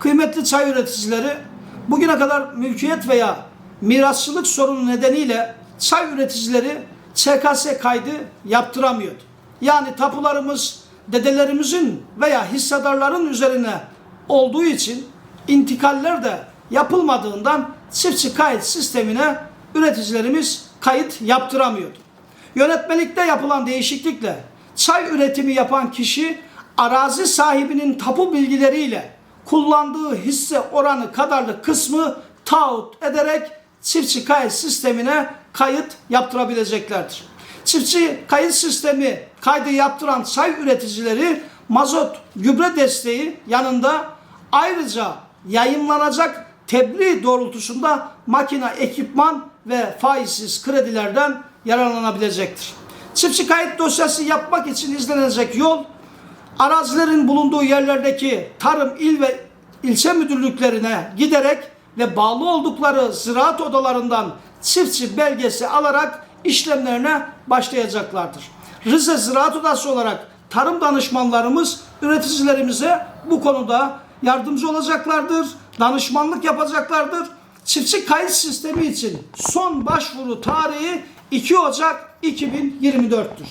Kıymetli çay üreticileri, bugüne kadar mülkiyet veya mirasçılık sorunu nedeniyle çay üreticileri ÇKS kaydı yaptıramıyordu. Yani tapularımız dedelerimizin veya hissedarların üzerine olduğu için intikaller de yapılmadığından çiftçi kayıt sistemine üreticilerimiz kayıt yaptıramıyordu. Yönetmelikte yapılan değişiklikle çay üretimi yapan kişi arazi sahibinin tapu bilgileriyle kullandığı hisse oranı kadarlık kısmı taahhüt ederek çiftçi kayıt sistemine kayıt yaptırabileceklerdir. Çiftçi kayıt sistemi kaydı yaptıran çay üreticileri mazot gübre desteği yanında ayrıca yayınlanacak tebliğ doğrultusunda makine, ekipman ve faizsiz kredilerden yararlanabilecektir. Çiftçi kayıt dosyası yapmak için izlenecek yol arazilerin bulunduğu yerlerdeki tarım il ve ilçe müdürlüklerine giderek ve bağlı oldukları ziraat odalarından çiftçi belgesi alarak işlemlerine başlayacaklardır. Rize Ziraat Odası olarak tarım danışmanlarımız üreticilerimize bu konuda yardımcı olacaklardır, danışmanlık yapacaklardır. Çiftçi kayıt sistemi için son başvuru tarihi 2 Ocak 2024'tür.